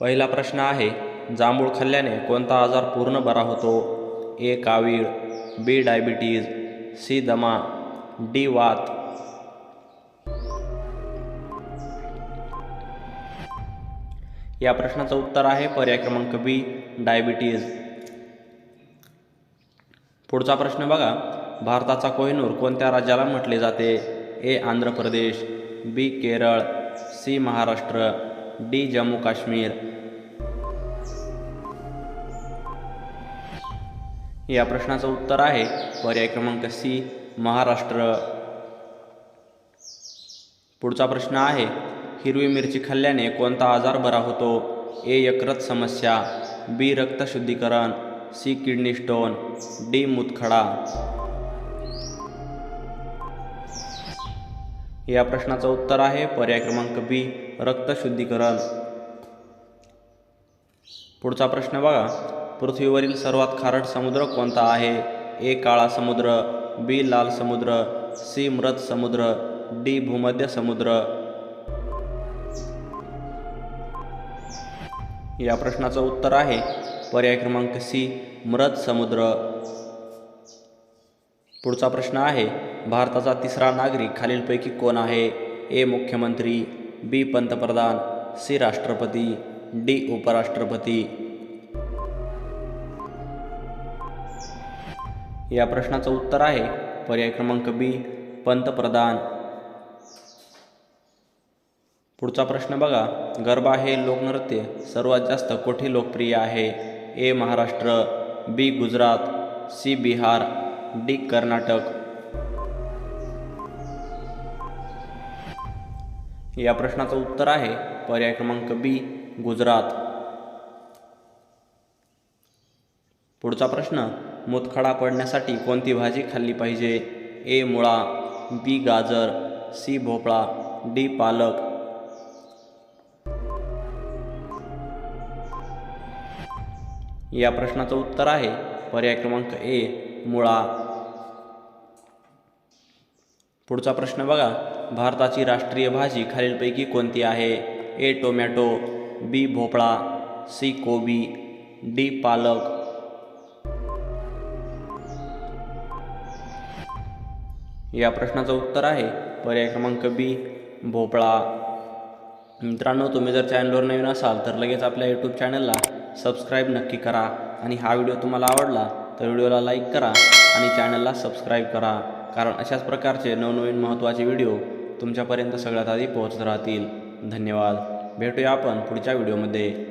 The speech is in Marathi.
पहिला प्रश्न आहे जांभूळ खाल्ल्याने कोणता आजार पूर्ण बरा होतो? ए कावीळ बी डायबिटीज सी दमा डी वात. या प्रश्नाचं उत्तर आहे पर्याय क्रमांक बी डायबिटीज. पुढचा प्रश्न बघा भारताचा कोहिनूर कोणत्या राज्याला म्हटले जाते? A Andhra Pradesh B Kerala C Maharashtra. D Jammu Kashmir. या प्रश्नाचं उत्तर आहे पर्याय क्रमांक सी महाराष्ट्र. पुढचा प्रश्न आहे हिरवी मिरची खाल्ल्याने कोणता आजार बरा होतो? ए यकृत समस्या बी रक्तशुद्धीकरण सी किडनी स्टोन डी मुतखडा. या प्रश्नाचं उत्तर आहे. पर्याय क्रमांक बी रक्तशुद्धीकरण पुढचा प्रश्न बघा. पृथ्वीवरील सर्वात खारट समुद्र कोणता आहे? ए काळा समुद्र बी लाल समुद्र सी मृत समुद्र डी भूमध्य समुद्र. या प्रश्नाचं उत्तर आहे. पर्याय क्रमांक सी मृत समुद्र. पुढचा प्रश्न आहे भारताचा तिसरा नागरिक खालीलपैकी कोण आहे? ए. मुख्यमंत्री बी. पंतप्रधान सी. राष्ट्रपती डी. उपराष्ट्रपती. या प्रश्नाचं उत्तर आहे पर्याय क्रमांक बी पंतप्रधान. पुढचा प्रश्न बघा गरबा हे लोकनृत्य सर्वात जास्त कोठे लोकप्रिय आहे? A. Maharashtra B. Gujarat C. Bihar. D Karnataka. या प्रश्नाचं उत्तर आहे पर्याय क्रमांक बी गुजरात. पुढचा प्रश्न मुतखडा पडण्यासाठी कोणती भाजी खाल्ली पाहिजे? ए मुळा बी गाजर सी भोपळा डी पालक. या प्रश्नाचं उत्तर आहे पर्याय क्रमांक ए मुळा. पुढचा प्रश्न बघा. भारताची राष्ट्रीय भाजी खालीलपैकी कोणती आहे? ए टोमॅटो बी भोपळा सी कोबी डी पालक. या प्रश्नाचं उत्तर आहे पर्याय क्रमांक बी भोपळा. मित्रांनो तुम्ही जर चॅनलवर नवीन असाल तर लगेच आपल्या यूट्यूब चॅनलला सबस्क्राईब नक्की करा. आणि हा व्हिडिओ तुम्हाला आवडला तर व्हिडिओला लाईक करा आणि चॅनलला सबस्क्राईब करा. कारण अशाच प्रकारचे नवनवीन महत्त्वाचे व्हिडिओ तुमच्यापर्यंत सगळ्यात आधी पोहोचत राहतील. धन्यवाद. भेटूया आपण पुढच्या व्हिडिओमध्ये.